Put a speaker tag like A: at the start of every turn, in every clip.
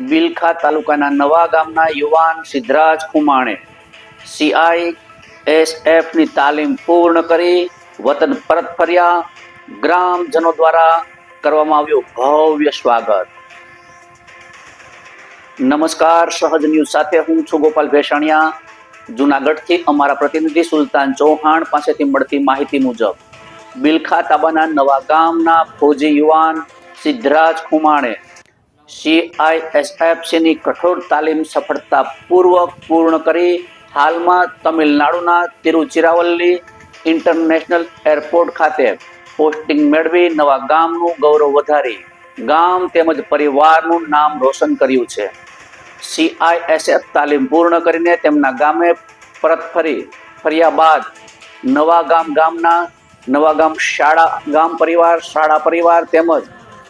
A: બિલખા તાલુકાના નવા ગામના યુવાન સિદ્ધરાજ કુમાણે સીઆઈ એસએફની તાલીમ પૂર્ણ કરી વતન પરત ફર્યા. ગ્રામજનો દ્વારા કરવામાં આવ્યું ભવ્ય સ્વાગત. નમસ્કાર, સહજ ન્યૂઝ સાથે હું છું ગોપાલ ભેસાણિયા. જુનાગઢથી અમારા પ્રતિનિધિ સુલતાન ચૌહાણ પાસેથી મળતી માહિતી મુજબ, બિલખા તાબાના નવા ગામના ફૌજી યુવાન સિદ્ધરાજ કુમાણે સીઆઈએસએફસીની કઠોર તાલીમ સફળતાપૂર્વક પૂર્ણ કરી હાલમાં તમિલનાડુના તિરુચિરાવલ્લી ઇન્ટરનેશનલ એરપોર્ટ ખાતે પોસ્ટિંગ મેળવી નવા ગામનું ગૌરવ વધારી ગામ તેમજ પરિવારનું નામ રોશન કર્યું છે. સીઆઈએસએફ તાલીમ પૂર્ણ કરીને તેમના ગામે પરત ફરી, ફર્યા બાદ નવા ગામ ગામના, નવા ગામ શાળા, ગામ પરિવાર, શાળા પરિવાર તેમજ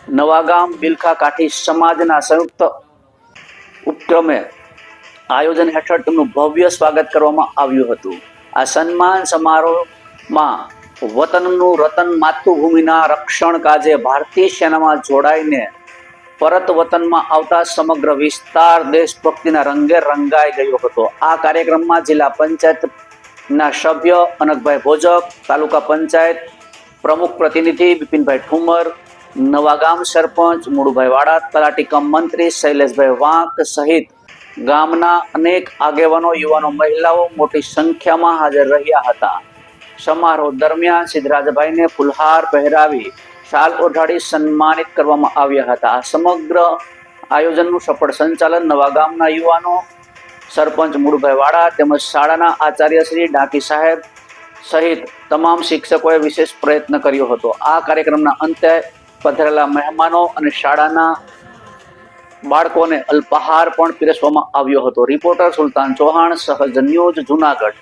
A: નવા ગામ બિલખા કાઠી સમાજના સંયુક્ત ઉપક્રમે આયોજન હેઠળ તેમનું ભવ્ય સ્વાગત કરવામાં આવ્યું હતું. આ સન્માન સમારોહમાં વતનનું રતન માતૃભૂમિના રક્ષણ કાજે ભારતીય સેનામાં જોડાઈને પરત વતનમાં આવતા સમગ્ર વિસ્તાર દેશભક્તિના રંગે રંગાઈ ગયો હતો. આ કાર્યક્રમમાં જિલ્લા પંચાયતના સભ્ય અનકભાઈ ભોજક, તાલુકા પંચાયત પ્રમુખ પ્રતિનિધિ બિપિનભાઈ ઠુમર નવાગામ સરપંચ મુળુભાઈ વાડા તલાટી કમ મંત્રી શૈલેષભાઈ વાંક સહિત ગામના અનેક આગેવાનો, યુવાનો, મહિલાઓ મોટી સંખ્યામાં હાજર રહ્યા હતા. સમારોહ દરમિયાન સિદ્ધરાજભાઈને ફુલહાર પહેરાવી શાલ ઓઢાડી સન્માનિત કરવામાં આવ્યા હતા. આ સમગ્ર આયોજનનું સફળ સંચાલન નવાગામના યુવાનો, સરપંચ મુળભાઈ વાડા તેમજ શાળાના આચાર્ય શ્રી ડાકી સાહેબ સહિત તમામ શિક્ષકોએ વિશેષ પ્રયત્ન કર્યો હતો. આ કાર્યક્રમના અંતે પધારેલા મહેમાનો અને શાળાના બાળકોને અલ્પાહાર પણ પીરસવામાં આવ્યો હતો. રિપોર્ટર સુલતાન ચૌહાણ, સહજ ન્યૂઝ જુનાગઢ.